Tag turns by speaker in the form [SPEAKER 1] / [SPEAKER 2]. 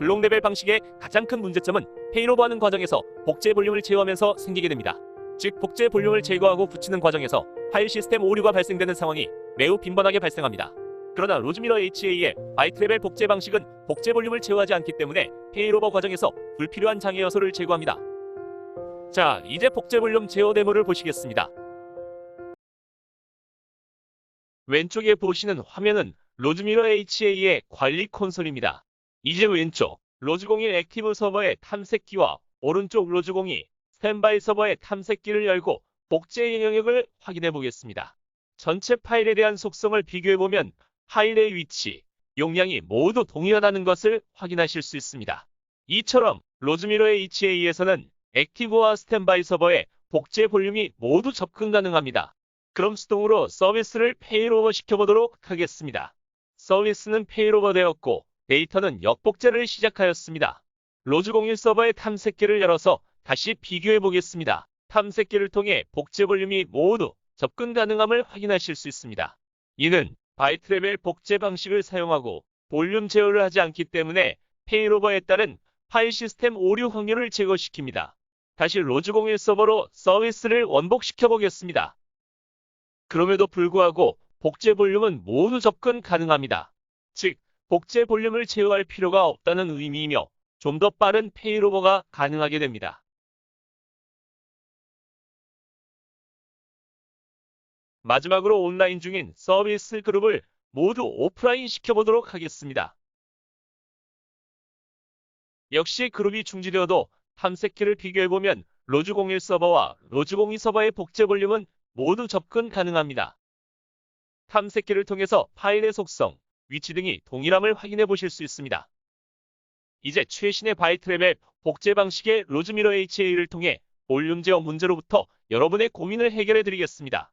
[SPEAKER 1] 블록 레벨 방식의 가장 큰 문제점은 페이로버하는 과정에서 복제 볼륨을 제어하면서 생기게 됩니다. 즉 복제 볼륨을 제거하고 붙이는 과정에서 파일 시스템 오류가 발생되는 상황이 매우 빈번하게 발생합니다. 그러나 로즈미러 HA의 바이트 레벨 복제 방식은 복제 볼륨을 제어하지 않기 때문에 페이로버 과정에서 불필요한 장애 요소를 제거합니다. 자, 이제 복제 볼륨 제어 데모를 보시겠습니다. 왼쪽에 보시는 화면은 로즈미러 HA의 관리 콘솔입니다. 이제 왼쪽 로즈01 액티브 서버의 탐색기와 오른쪽 로즈02 스탠바이 서버의 탐색기를 열고 복제 영역을 확인해 보겠습니다. 전체 파일에 대한 속성을 비교해 보면 파일의 위치, 용량이 모두 동일하다는 것을 확인하실 수 있습니다. 이처럼 로즈미러 HA에서는 액티브와 스탠바이 서버의 복제 볼륨이 모두 접근 가능합니다. 그럼 수동으로 서비스를 페이로버 시켜보도록 하겠습니다. 서비스는 페이로버 되었고 데이터는 역복제를 시작하였습니다. 로즈01 서버의 탐색기를 열어서 다시 비교해 보겠습니다. 탐색기를 통해 복제 볼륨이 모두 접근 가능함을 확인하실 수 있습니다. 이는 바이트 레벨 복제 방식을 사용하고 볼륨 제어를 하지 않기 때문에 페이로버에 따른 파일 시스템 오류 확률을 제거시킵니다. 다시 로즈01 서버로 서비스를 원복시켜 보겠습니다. 그럼에도 불구하고 복제 볼륨은 모두 접근 가능합니다. 즉, 복제 볼륨을 제어할 필요가 없다는 의미이며 좀 더 빠른 페이로버가 가능하게 됩니다. 마지막으로 온라인 중인 서비스 그룹을 모두 오프라인 시켜보도록 하겠습니다. 역시 그룹이 중지되어도 탐색키를 비교해보면 로즈01 서버와 로즈02 서버의 복제 볼륨은 모두 접근 가능합니다. 탐색기를 통해서 파일의 속성, 위치 등이 동일함을 확인해 보실 수 있습니다. 이제 최신의 바이트 랩의 복제 방식의 로즈미러 HA를 통해 볼륨 제어 문제로부터 여러분의 고민을 해결해 드리겠습니다.